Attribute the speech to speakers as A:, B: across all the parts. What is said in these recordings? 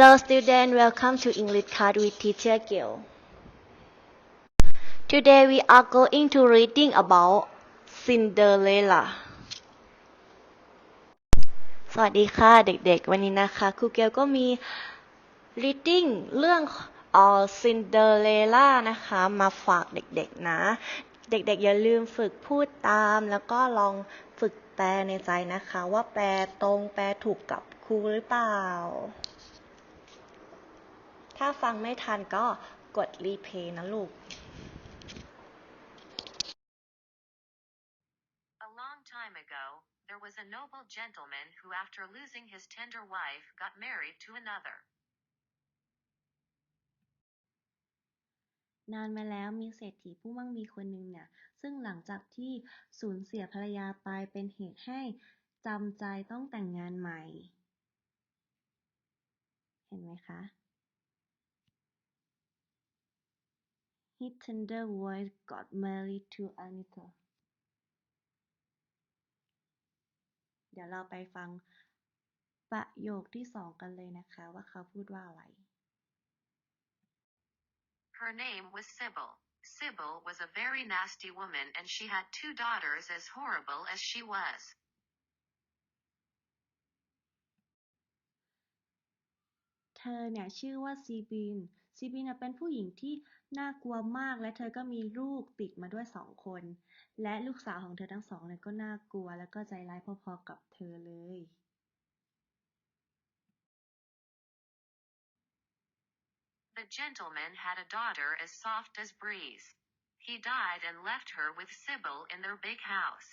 A: Hello student, welcome to English Card with Teacher Gil. Today we are going to reading about Cinderella. สวัสดีค่ะเด็กๆ วันนี้นะคะครูเกลก็มี reading เรื่องอ Cinderella นะคะมาฝากเด็กๆนะ เด็กๆ อย่าลืมฝึกพูดตาม แล้วก็ลองฝึกแปลในใจนะคะ ว่าแปลตรงแปลถูกกับครูหรือเปล่า ถ้าฟังไม่ทันก็กดรีเพย์นะลูก
B: A long time ago, there was a noble gentleman who, after losing his tender wife, got married to another.
C: นานมาแล้วมีเศรษฐีผู้มั่งมีคนหนึ่งเนี่ย ซึ่งหลังจากที่สูญเสียภรรยาไปเป็นเหตุให้จำใจต้องแต่งงานใหม่ เห็นไหมคะ His tender wife got married to another เดี๋ยวเราไปฟังประโยคที่สองกันเลยนะคะ ว่าเขาพูดว่าอะไร
B: Her name was Sybil. Sybil was a very nasty woman and she had two daughters as horrible as she was.
C: เธอเนี่ยชื่อว่าซีบิน ซีบินน่ะเป็นผู้หญิงที่ น่ากลัวมาก และเธอก็มีลูกติดมาด้วยสองคน และลูกสาวของเธอทั้งสองเนี่ยก็น่ากลัว แล้วก็ใจร้ายพอๆกับเธอเลย
B: The gentleman had a daughter as soft as breeze. He died and left her with Sybil in their big house.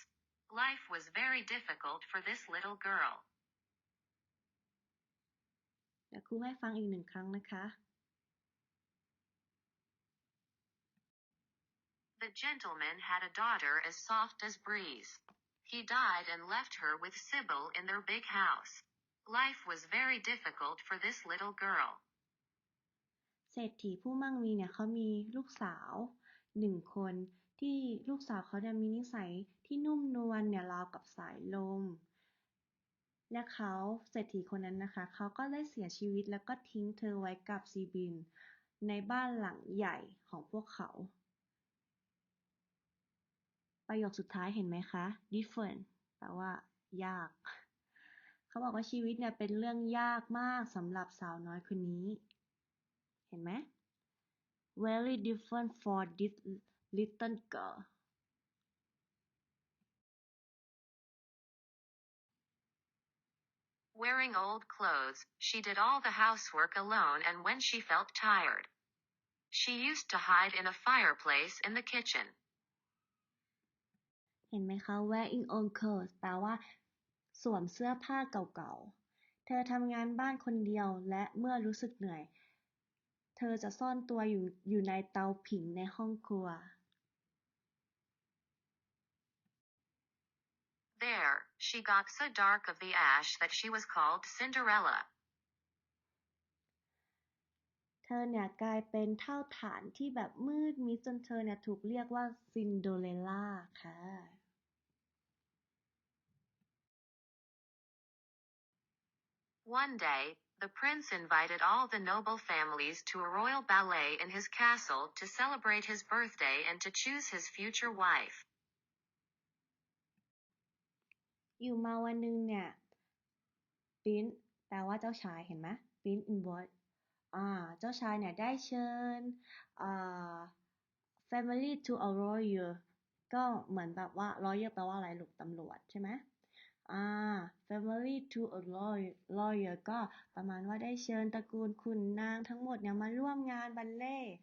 B: Life was very difficult for this little girl.
C: เดี๋ยวครูให้ฟังอีกหนึ่งครั้งนะคะ
B: The gentleman had a daughter as soft as breeze. He died and left her with Sybil in their big house. Life was very difficult for this little girl.
C: เศรษฐีผู้มั่งมีเนี่ยเขามีลูกสาวหนึ่งคนที่ลูกสาวเขาเนี่ยมีนิสัยที่นุ่มนวลเนี่ยราวกับสายลม และเขาเศรษฐีคนนั้นนะคะ เขาก็ได้เสียชีวิตแล้วก็ทิ้งเธอไว้กับซีบิน ในบ้านหลังใหญ่ของพวกเขา ประโยคสุดท้ายเห็นไหมคะ different แปลว่า ยาก เขาบอกว่าชีวิตเนี่ยเป็นเรื่องยากมากสำหรับสาวน้อยคนนี้ เห็นไหม very different for this little girl
B: Wearing old clothes, she did all the housework alone and when she felt tired, she used to hide in a fireplace in the kitchen.
C: เห็นไหมคะ wearing old clothes แปลว่า สวมเสื้อผ้าเก่าๆ เธอทำงานบ้านคนเดียวและเมื่อรู้สึกเหนื่อย เธอจะซ่อนตัวอยู่อยู่ในเตาผิงในห้องครัว
B: There, she got so dark of the ash that she was called Cinderella.
C: เธอเนี่ยกลายเป็นเท่าฐานที่แบบมืดมิดจนเธอเนี่ยถูกเรียกว่าซินโดเรลล่าค่ะ
B: One day, the prince invited all the noble families to a royal ballet in his castle to celebrate his birthday and to choose his future wife.
C: อยู่มาวันหนึ่งเนี่ยปิ้นแปลว่าเจ้าชายเห็นไหมปิ้น in word อ่า เจ้าชายเนี่ยได้เชิญอ่า family to a lawyer ก็เหมือนแบบว่า lawyer แปลว่าอะไรลูกตำรวจใช่ไหม อ่า family to a lawyer lawyer ก็ประมาณว่าได้เชิญตระกูลขุนนางทั้งหมดเนี่ยมาร่วมงานบัลเล่ต์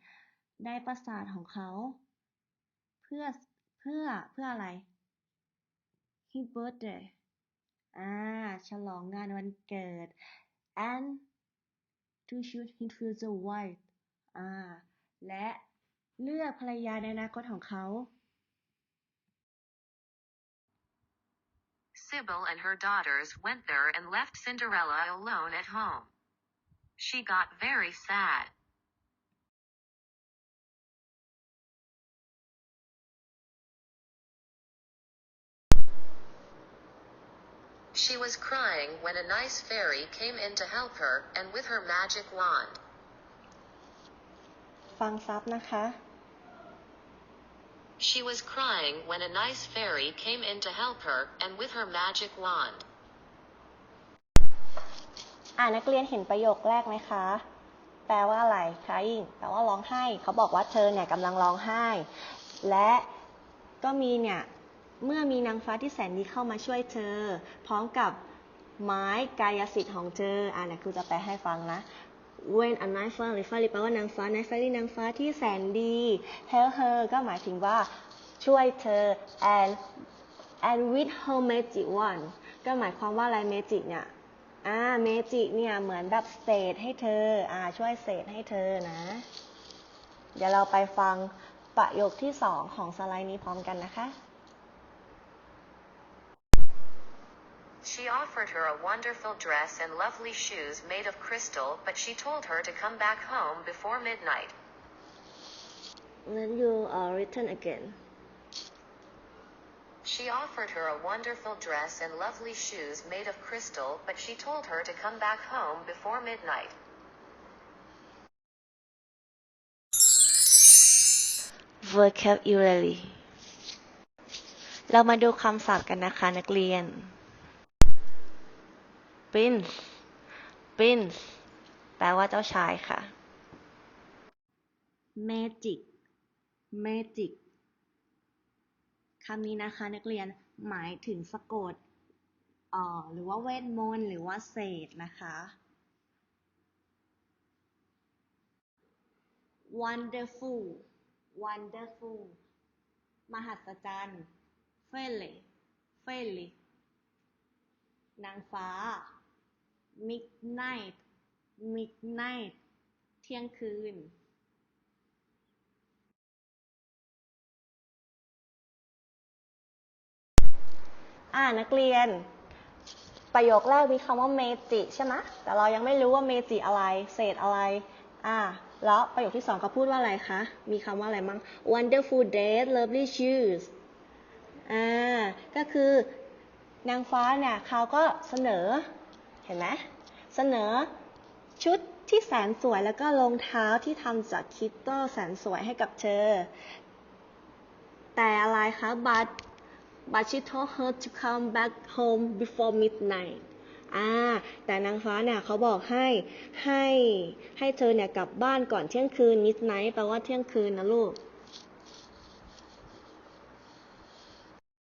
C: ในปราสาทของเขา เพื่อเพื่อเพื่ออะไร his birthday อ่า ฉลองงานวันเกิด and to choose his future wife อ่า และเลือกภรรยาในอนาคตของเขา
B: Sybil and her daughters went there and left Cinderella alone at home. She got very sad. She was crying when a nice fairy came in to help her, and with her magic wand.
C: ฟังซับนะคะ
B: She was crying when a nice fairy came in to help her, and with her magic wand.
C: อ่านักเรียนเห็นประโยคแรกไหมคะ แปลว่าอะไร crying แปลว่าร้องไห้ เขาบอกว่าเธอเนี่ยกำลังร้องไห้ และก็มีเนี่ย เมื่อมีนางฟ้าที่แสนดีเข้ามาช่วยเธอ พร้อมกับไม้กายสิทธิ์ของเธอ อ่าเนี่ยครูจะแปลให้ฟังนะ when a nice fairy fairy แปลว่านางฟ้า nice fairy นางฟ้าที่แสนดี help her ก็หมายถึงว่าช่วยเธอ and and with her magic wand ก็หมายความว่าอะไร magic เนี่ยอ่าเมจิเนี่ยเหมือนแบบเศษให้เธออ่าช่วยเศษให้เธอนะ เดี๋ยวเราไปฟังประโยคที่สองของสไลด์นี้พร้อมกันนะคะ
B: She offered her a wonderful dress and lovely shoes made of crystal, but she told her to come back home before midnight.
C: Then you are written again
B: She offered her a wonderful dress and lovely shoes made of crystal, but she told her to come back home before midnight.
C: vocabulary เรามาดูคำศัพท์กันนะคะนักเรียน prince prince แปลว่าเจ้าชายค่ะ
D: magic magic คำนี้นะคะนักเรียนหมายถึงสะกดออหรือว่าเวทมนต์หรือว่าเศษนะคะ wonderful wonderful มหัศจรรย์ fairy fairy นางฟ้า midnight midnight เที่ยงคืน
C: อ่านักเรียน ประโยคแรกมีคำว่าเมจิใช่ไหมแต่เรายังไม่รู้ว่าเมจิอะไร เศษอะไร อ่า แล้วประโยคที่สองเขาพูดว่าอะไรคะ มีคำว่าอะไรมั่ง wonderful dress lovely shoes อ่า ก็คือนางฟ้าเนี่ยเขาก็เสนอ เห็นไหมเสนอชุดที่แสนสวยแล้วก็รองเท้าที่ทำจากคริสตัลแสนสวยให้กับเธอ แต่อะไรคะ but but she told her to come back home before midnight อ่า แต่นางฟ้าเนี่ยเขาบอกให้ให้ให้เธอเนี่ยกลับบ้านก่อนเที่ยงคืน midnight แปลว่าเที่ยงคืนนะลูก